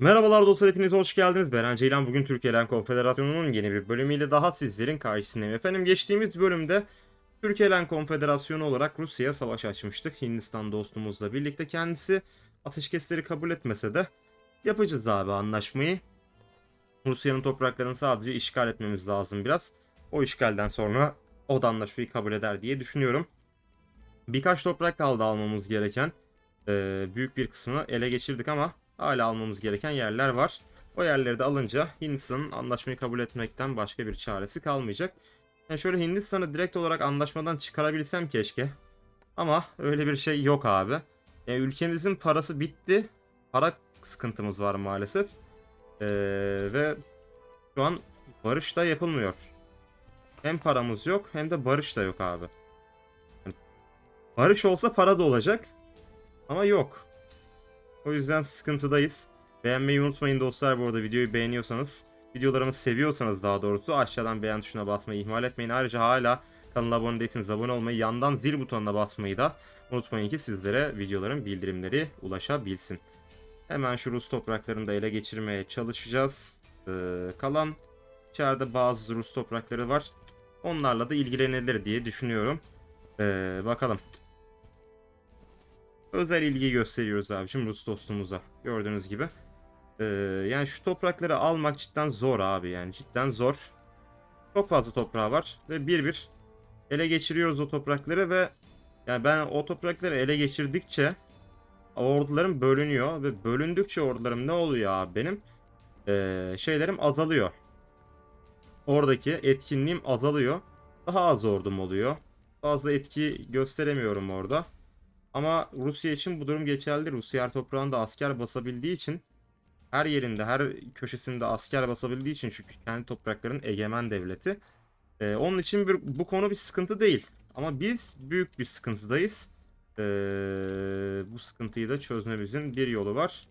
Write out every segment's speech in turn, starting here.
Merhabalar dostlar hepiniz hoş geldiniz. Beren Ceylan bugün Türkiye'den Konfederasyonu'nun yeni bir bölümüyle daha sizlerin karşısındayım. Efendim geçtiğimiz bölümde Türkiye'den Konfederasyonu olarak Rusya'ya savaş açmıştık. Hindistan dostumuzla birlikte kendisi ateşkesleri kabul etmese de yapacağız abi anlaşmayı. Rusya'nın topraklarını sadece işgal etmemiz lazım biraz. O işgalden sonra o da anlaşmayı kabul eder diye düşünüyorum. Birkaç toprak kaldı almamız gereken. Ee, büyük bir kısmını ele geçirdik ama hala almamız gereken yerler var. O yerleri de alınca Hindistan'ın anlaşmayı kabul etmekten başka bir çaresi kalmayacak. Yani şöyle Hindistan'ı direkt olarak anlaşmadan çıkarabilsem keşke. Ama öyle bir şey yok abi. Yani ülkemizin parası bitti. Para sıkıntımız var maalesef. Ee, ve şu an barış da yapılmıyor. Hem paramız yok hem de barış da yok abi. Yani barış olsa para da olacak. Ama yok. O yüzden sıkıntıdayız. Beğenmeyi unutmayın dostlar bu arada videoyu beğeniyorsanız. Videolarımı seviyorsanız daha doğrusu aşağıdan beğen tuşuna basmayı ihmal etmeyin. Ayrıca hala kanala abone değilseniz abone olmayı, yandan zil butonuna basmayı da unutmayın ki sizlere videoların bildirimleri ulaşabilsin. Hemen şu Rus topraklarını da ele geçirmeye çalışacağız. Ee, kalan içeride bazı Rus toprakları var. Onlarla da ilgilenilir diye düşünüyorum. Ee, bakalım. Özel ilgi gösteriyoruz abi şimdi Rus dostumuza. Gördüğünüz gibi. Ee, yani şu toprakları almak cidden zor abi yani cidden zor. Çok fazla toprağı var ve bir bir ele geçiriyoruz o toprakları ve yani ben o toprakları ele geçirdikçe ordularım bölünüyor ve bölündükçe ordularım ne oluyor abi benim? Ee, şeylerim azalıyor. Oradaki etkinliğim azalıyor. Daha az ordum oluyor. Fazla etki gösteremiyorum orada. Ama Rusya için bu durum geçerli. Rusya her toprağında asker basabildiği için her yerinde, her köşesinde asker basabildiği için çünkü kendi toprakların egemen devleti. Ee, onun için bir, bu konu bir sıkıntı değil. Ama biz büyük bir sıkıntıdayız. Ee, bu sıkıntıyı da çözmemizin bir yolu var.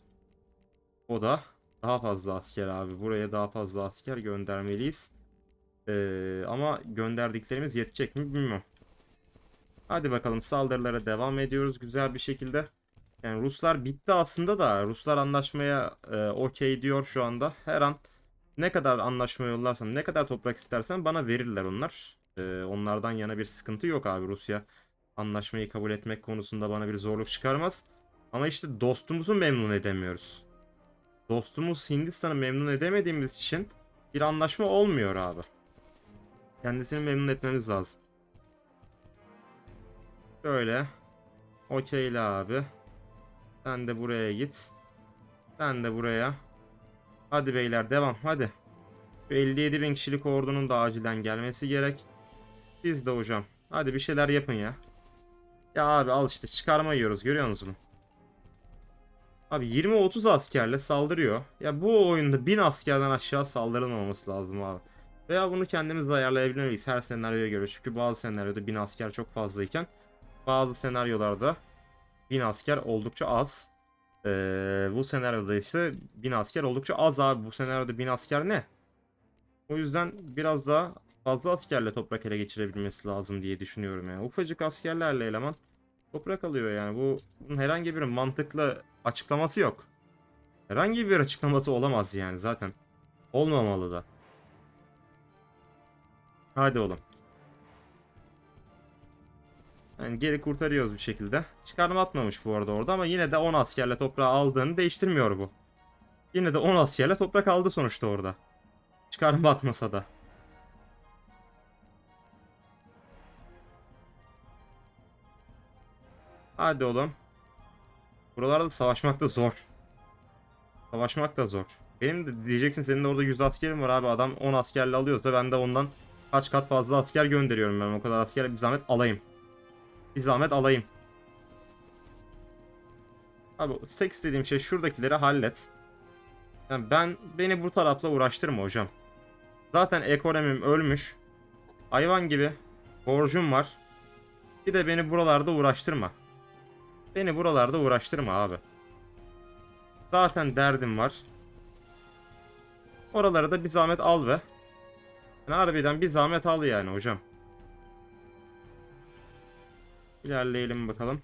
O da daha fazla asker abi. Buraya daha fazla asker göndermeliyiz. Ee, ama gönderdiklerimiz yetecek mi bilmiyorum. Hadi bakalım saldırılara devam ediyoruz güzel bir şekilde. Yani Ruslar bitti aslında da Ruslar anlaşmaya e, okey diyor şu anda. Her an ne kadar anlaşma yollarsam, ne kadar toprak istersen bana verirler onlar. E, onlardan yana bir sıkıntı yok abi Rusya. Anlaşmayı kabul etmek konusunda bana bir zorluk çıkarmaz. Ama işte dostumuzu memnun edemiyoruz. Dostumuz Hindistan'ı memnun edemediğimiz için bir anlaşma olmuyor abi. Kendisini memnun etmemiz lazım. Şöyle. Okeyli abi. Sen de buraya git. Sen de buraya. Hadi beyler devam hadi. Şu 57 bin kişilik ordunun da acilen gelmesi gerek. Siz de hocam. Hadi bir şeyler yapın ya. Ya abi al işte çıkarma yiyoruz görüyor musunuz? Abi 20-30 askerle saldırıyor. Ya bu oyunda 1000 askerden aşağı saldırılmaması lazım abi. Veya bunu kendimiz de ayarlayabiliriz her senaryoya göre. Çünkü bazı senaryoda 1000 asker çok fazlayken bazı senaryolarda 1000 asker oldukça az. Ee, bu senaryoda ise 1000 asker oldukça az abi. Bu senaryoda 1000 asker ne? O yüzden biraz daha fazla askerle toprak ele geçirebilmesi lazım diye düşünüyorum yani. Ufacık askerlerle eleman toprak alıyor yani. Bu bunun herhangi bir mantıklı açıklaması yok. Herhangi bir açıklaması olamaz yani zaten. Olmamalı da. Hadi oğlum. Yani geri kurtarıyoruz bir şekilde. Çıkarma atmamış bu arada orada ama yine de 10 askerle toprağı aldığını değiştirmiyor bu. Yine de 10 askerle toprak aldı sonuçta orada. Çıkarma atmasa da. Hadi oğlum. Buralarda savaşmak da zor. Savaşmak da zor. Benim de diyeceksin senin de orada 100 askerin var abi adam 10 askerle alıyorsa ben de ondan kaç kat fazla asker gönderiyorum ben o kadar asker bir zahmet alayım. Bir zahmet alayım. Abi tek istediğim şey şuradakileri hallet. Yani ben beni bu tarafla uğraştırma hocam. Zaten ekonomim ölmüş. Hayvan gibi borcum var. Bir de beni buralarda uğraştırma. Beni buralarda uğraştırma abi. Zaten derdim var. Oraları da bir zahmet al be. Yani harbiden bir zahmet al yani hocam. İlerleyelim bakalım.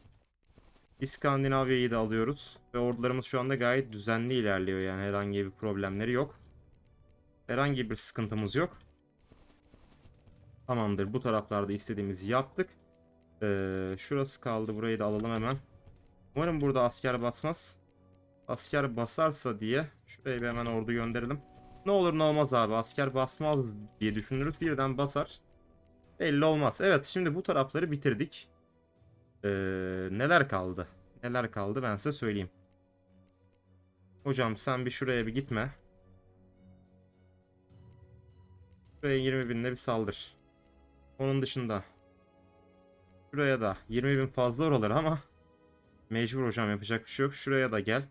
İskandinavya'yı da alıyoruz. Ve ordularımız şu anda gayet düzenli ilerliyor yani herhangi bir problemleri yok. Herhangi bir sıkıntımız yok. Tamamdır bu taraflarda istediğimizi yaptık. Ee, şurası kaldı burayı da alalım hemen. Umarım burada asker basmaz. Asker basarsa diye şuraya bir hemen ordu gönderelim. Ne olur ne olmaz abi asker basmaz diye düşünürüz birden basar. Belli olmaz. Evet şimdi bu tarafları bitirdik. Ee, neler kaldı? Neler kaldı ben size söyleyeyim. Hocam sen bir şuraya bir gitme. Şuraya 20 binle bir saldır. Onun dışında. Şuraya da 20 bin fazla oralar ama mecbur hocam yapacak bir şey yok. Şuraya da gel.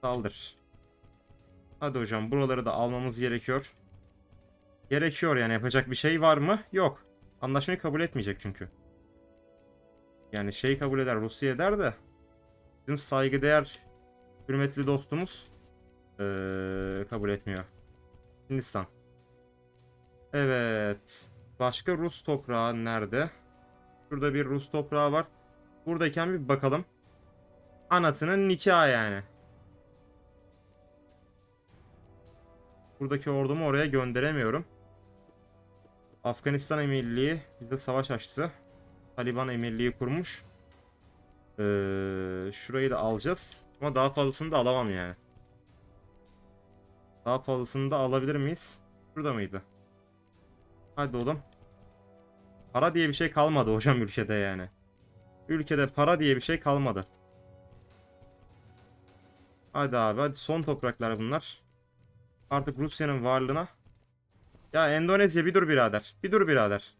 Saldır. Hadi hocam buraları da almamız gerekiyor. Gerekiyor yani yapacak bir şey var mı? Yok. Anlaşmayı kabul etmeyecek çünkü. Yani şey kabul eder Rusya eder de bizim saygıdeğer hürmetli dostumuz eee, kabul etmiyor. Hindistan. Evet. Başka Rus toprağı nerede? Şurada bir Rus toprağı var. Buradayken bir bakalım. Anasının nikahı yani. Buradaki ordumu oraya gönderemiyorum. Afganistan Emirliği bize savaş açtı. Taliban Emirliği kurmuş. Ee, şurayı da alacağız. Ama daha fazlasını da alamam yani. Daha fazlasını da alabilir miyiz? Şurada mıydı? Hadi oğlum. Para diye bir şey kalmadı hocam ülkede yani. Ülkede para diye bir şey kalmadı. Hadi abi hadi son topraklar bunlar. Artık Rusya'nın varlığına. Ya Endonezya bir dur birader. Bir dur birader.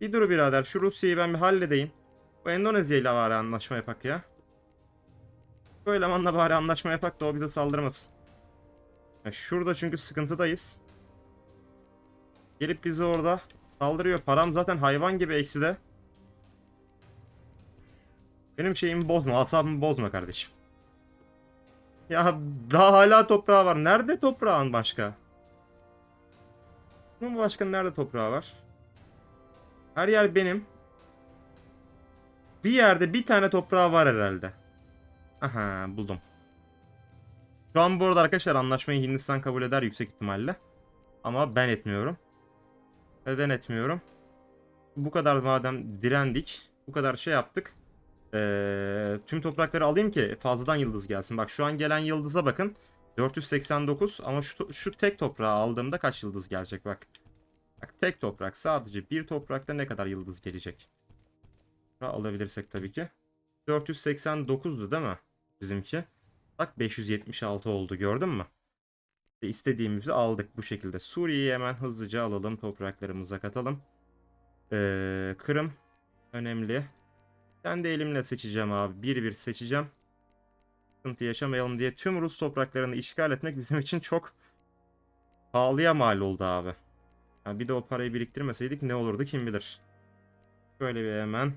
Bir dur birader. Şu Rusya'yı ben bir halledeyim. Bu Endonezya ile bari anlaşma yapak ya. Bu elemanla bari anlaşma yapak da o bize saldırmasın. Ya şurada çünkü sıkıntıdayız. Gelip bizi orada saldırıyor. Param zaten hayvan gibi ekside. Benim şeyimi bozma, asabımı bozma kardeşim. Ya daha hala toprağı var. Nerede toprağın başka? Bunun başka nerede toprağı var? Her yer benim. Bir yerde bir tane toprağı var herhalde. Aha buldum. Şu an bu arada arkadaşlar anlaşmayı Hindistan kabul eder yüksek ihtimalle. Ama ben etmiyorum. Neden etmiyorum? Bu kadar madem direndik, bu kadar şey yaptık. Ee, tüm toprakları alayım ki fazladan yıldız gelsin. Bak şu an gelen yıldıza bakın. 489 ama şu, şu tek toprağı aldığımda kaç yıldız gelecek bak. Bak tek toprak sadece bir toprakta ne kadar yıldız gelecek. Alabilirsek tabii ki. 489'du değil mi bizimki? Bak 576 oldu gördün mü? İşte istediğimizi aldık bu şekilde. Suriye'yi hemen hızlıca alalım topraklarımıza katalım. Ee, Kırım önemli. Kendi elimle seçeceğim abi. Bir bir seçeceğim. Sıkıntı yaşamayalım diye tüm Rus topraklarını işgal etmek bizim için çok pahalıya mal oldu abi. Yani bir de o parayı biriktirmeseydik ne olurdu kim bilir. Böyle bir hemen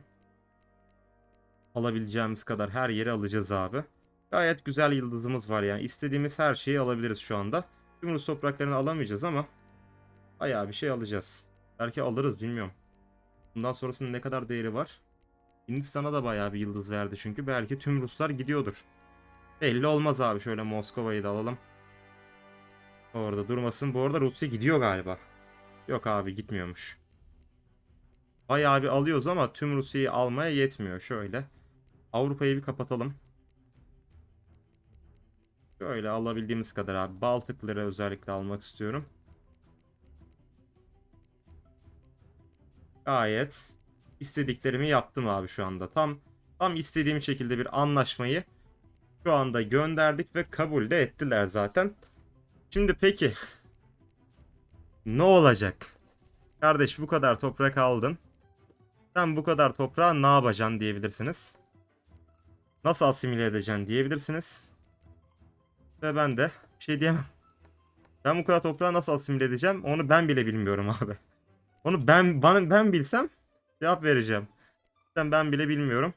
alabileceğimiz kadar her yeri alacağız abi. Gayet güzel yıldızımız var yani. istediğimiz her şeyi alabiliriz şu anda. Tüm Rus topraklarını alamayacağız ama bayağı bir şey alacağız. Belki alırız bilmiyorum. Bundan sonrasının ne kadar değeri var? Hindistan'a da bayağı bir yıldız verdi çünkü. Belki tüm Ruslar gidiyordur. Belli olmaz abi. Şöyle Moskova'yı da alalım. Orada durmasın. Bu arada Rusya gidiyor galiba. Yok abi gitmiyormuş. Bayağı bir alıyoruz ama tüm Rusya'yı almaya yetmiyor. Şöyle. Avrupa'yı bir kapatalım. Şöyle alabildiğimiz kadar abi. Baltıkları özellikle almak istiyorum. Gayet istediklerimi yaptım abi şu anda. Tam tam istediğim şekilde bir anlaşmayı şu anda gönderdik ve kabul de ettiler zaten. Şimdi peki ne olacak? Kardeş bu kadar toprak aldın. Sen bu kadar toprağı ne yapacaksın diyebilirsiniz. Nasıl asimile edeceksin diyebilirsiniz. Ve ben de bir şey diyemem. Ben bu kadar toprağı nasıl asimile edeceğim onu ben bile bilmiyorum abi. Onu ben bana ben bilsem cevap vereceğim. Ben ben bile bilmiyorum.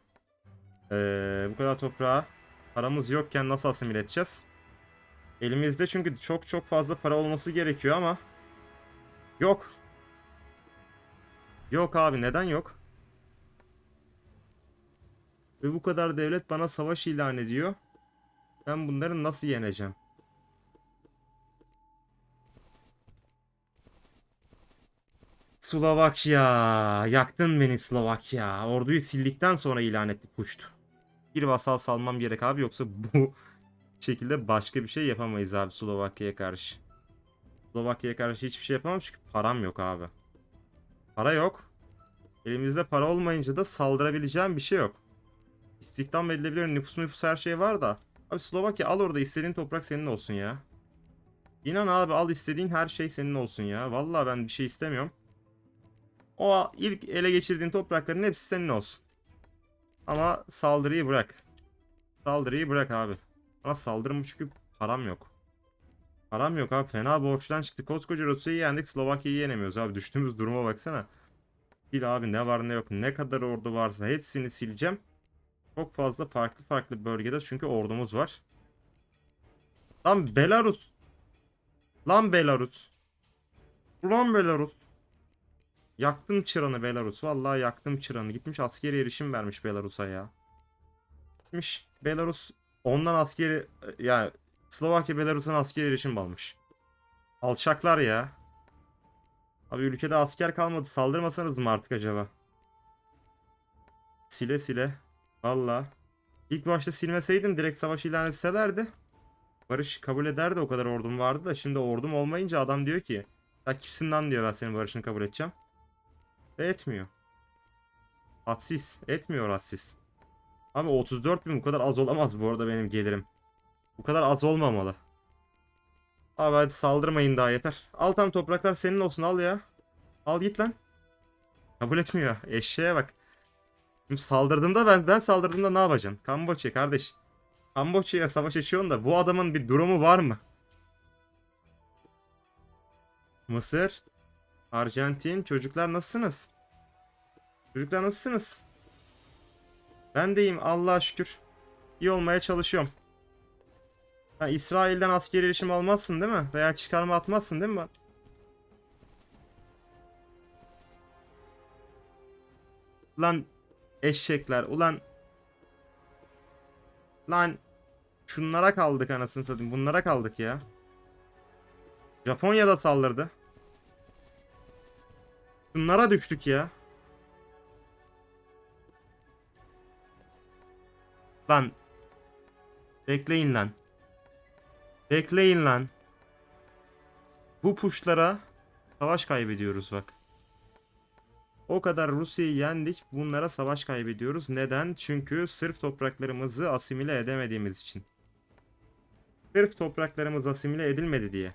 Ee, bu kadar toprağa paramız yokken nasıl asimile edeceğiz? Elimizde çünkü çok çok fazla para olması gerekiyor ama yok. Yok abi neden yok? Ve bu kadar devlet bana savaş ilan ediyor. Ben bunları nasıl yeneceğim? Slovakya. Yaktın beni Slovakya. Orduyu sildikten sonra ilan etti puşt. Bir vasal salmam gerek abi yoksa bu şekilde başka bir şey yapamayız abi Slovakya'ya karşı. Slovakya'ya karşı hiçbir şey yapamam çünkü param yok abi. Para yok. Elimizde para olmayınca da saldırabileceğim bir şey yok. İstihdam edilebilir nüfus nüfus her şey var da. Abi Slovakya al orada istediğin toprak senin olsun ya. İnan abi al istediğin her şey senin olsun ya. Vallahi ben bir şey istemiyorum. O ilk ele geçirdiğin toprakların hepsi senin olsun. Ama saldırıyı bırak. Saldırıyı bırak abi. Bana saldırma çünkü param yok. Param yok abi. Fena borçtan çıktık. Koskoca Rusya'yı yendik. Slovakya'yı yenemiyoruz abi. Düştüğümüz duruma baksana. Sil abi ne var ne yok. Ne kadar ordu varsa hepsini sileceğim. Çok fazla farklı farklı bölgede çünkü ordumuz var. Lan Belarus. Lan Belarus. Ulan Belarus. Yaktım çıranı Belarus. Vallahi yaktım çıranı. Gitmiş askeri erişim vermiş Belarus'a ya. Gitmiş Belarus ondan askeri yani Slovakya Belarus'un askeri erişim almış. Alçaklar ya. Abi ülkede asker kalmadı. Saldırmasanız mı artık acaba? Sile sile. Valla. İlk başta silmeseydim direkt savaş ilan etselerdi. Barış kabul ederdi o kadar ordum vardı da şimdi ordum olmayınca adam diyor ki lan diyor ben senin barışını kabul edeceğim. Ve etmiyor. Hadsiz. Etmiyor hadsiz. Abi 34 bin bu kadar az olamaz bu arada benim gelirim. Bu kadar az olmamalı. Abi hadi saldırmayın daha yeter. Al tam topraklar senin olsun al ya. Al git lan. Kabul etmiyor. Eşeğe bak. Şimdi saldırdığımda ben ben saldırdığımda ne yapacaksın? Kamboçya kardeş. Kamboçya'ya savaş açıyorsun da bu adamın bir durumu var mı? Mısır, Arjantin, çocuklar nasılsınız? Çocuklar nasılsınız? Ben deyim Allah'a şükür. İyi olmaya çalışıyorum. Sen İsrail'den askeri erişim almazsın değil mi? Veya çıkarma atmazsın değil mi? Lan eşekler ulan Lan şunlara kaldık anasını satayım. Bunlara kaldık ya. Japonya'da saldırdı. Bunlara düştük ya. Lan. Bekleyin lan. Bekleyin lan. Bu puşlara savaş kaybediyoruz bak. O kadar Rusya'yı yendik. Bunlara savaş kaybediyoruz. Neden? Çünkü sırf topraklarımızı asimile edemediğimiz için. Sırf topraklarımız asimile edilmedi diye.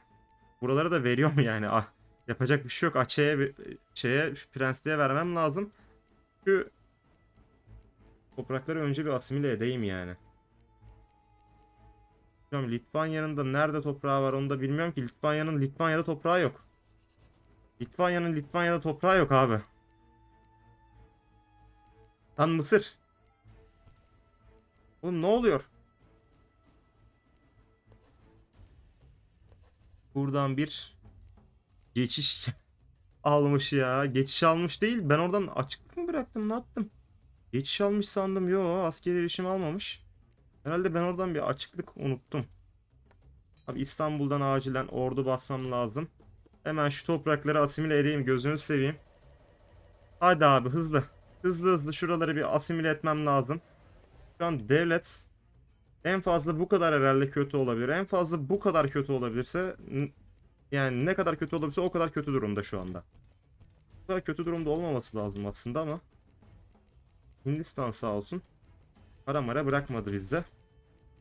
Buraları da veriyorum yani. Ah, yapacak bir şey yok. Açe'ye şeye prensliğe vermem lazım. Çünkü toprakları önce bir asimile edeyim yani. Bilmiyorum Litvanya'nın da nerede toprağı var onu da bilmiyorum ki. Litvanya'nın Litvanya'da toprağı yok. Litvanya'nın Litvanya'da toprağı yok abi. Lan Mısır. Oğlum ne oluyor? Buradan bir geçiş almış ya. Geçiş almış değil. Ben oradan açık mı bıraktım? Ne yaptım? Geçiş almış sandım. Yo askeri erişim almamış. Herhalde ben oradan bir açıklık unuttum. Abi İstanbul'dan acilen ordu basmam lazım. Hemen şu toprakları asimile edeyim. Gözünü seveyim. Hadi abi hızlı. Hızlı hızlı şuraları bir asimile etmem lazım. Şu an devlet en fazla bu kadar herhalde kötü olabilir. En fazla bu kadar kötü olabilirse yani ne kadar kötü olabilirse o kadar kötü durumda şu anda. Bu kadar kötü durumda olmaması lazım aslında ama Hindistan sağ olsun. Para mara bırakmadı bizde.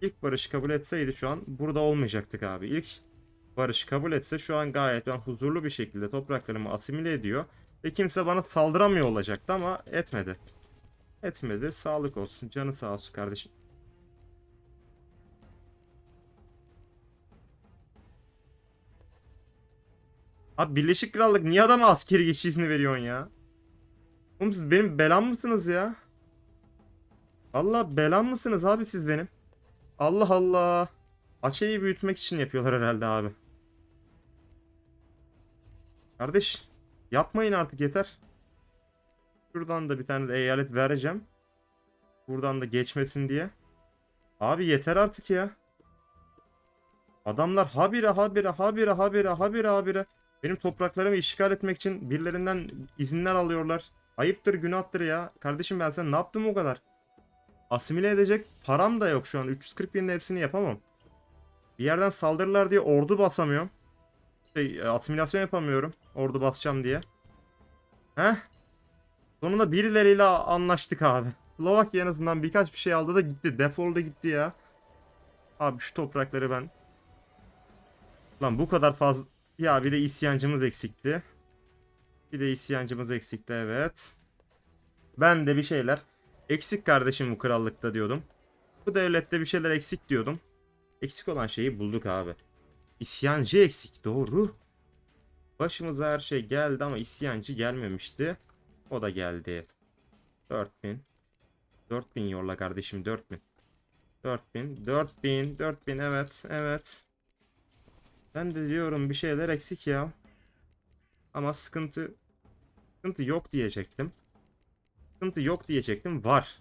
İlk barışı kabul etseydi şu an burada olmayacaktık abi. İlk barışı kabul etse şu an gayet ben huzurlu bir şekilde topraklarımı asimile ediyor. Ve kimse bana saldıramıyor olacaktı ama etmedi. Etmedi. Sağlık olsun. Canı sağ olsun kardeşim. Abi Birleşik Krallık niye adama askeri geçiş izni veriyorsun ya? Oğlum siz benim belam mısınız ya? Allah belam mısınız abi siz benim? Allah Allah. Açe'yi büyütmek için yapıyorlar herhalde abi. Kardeş yapmayın artık yeter. Şuradan da bir tane de eyalet vereceğim. Buradan da geçmesin diye. Abi yeter artık ya. Adamlar habire habire habire habire habire habire benim topraklarımı işgal etmek için birilerinden izinler alıyorlar. Ayıptır günahtır ya. Kardeşim ben sen ne yaptım o kadar? Asimile edecek param da yok şu an. 340 binin hepsini yapamam. Bir yerden saldırırlar diye ordu basamıyorum. Şey, e, asimilasyon yapamıyorum. Ordu basacağım diye. Heh. Sonunda birileriyle anlaştık abi. Slovakya en azından birkaç bir şey aldı da gitti. Defoldu gitti ya. Abi şu toprakları ben... Lan bu kadar fazla... Ya bir de isyancımız eksikti. Bir de isyancımız eksikti evet. Ben de bir şeyler eksik kardeşim bu krallıkta diyordum. Bu devlette bir şeyler eksik diyordum. Eksik olan şeyi bulduk abi. İsyancı eksik doğru. Başımıza her şey geldi ama isyancı gelmemişti. O da geldi. 4000. 4000 yolla kardeşim 4000. 4000, 4000, 4000 evet, evet. Ben de diyorum bir şeyler eksik ya. Ama sıkıntı sıkıntı yok diyecektim. Sıkıntı yok diyecektim. Var.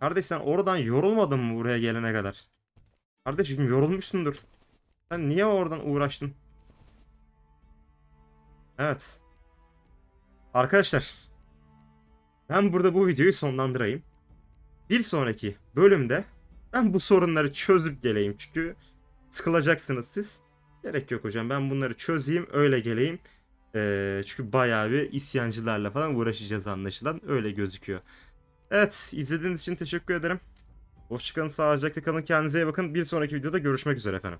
Kardeş sen oradan yorulmadın mı buraya gelene kadar? Kardeşim yorulmuşsundur. Sen niye oradan uğraştın? Evet. Arkadaşlar. Ben burada bu videoyu sonlandırayım. Bir sonraki bölümde ben bu sorunları çözüp geleyim. Çünkü sıkılacaksınız siz. Gerek yok hocam ben bunları çözeyim öyle geleyim. Ee, çünkü bayağı bir isyancılarla falan uğraşacağız anlaşılan. Öyle gözüküyor. Evet izlediğiniz için teşekkür ederim. Hoşçakalın sağlıcakla kalın kendinize iyi bakın. Bir sonraki videoda görüşmek üzere efendim.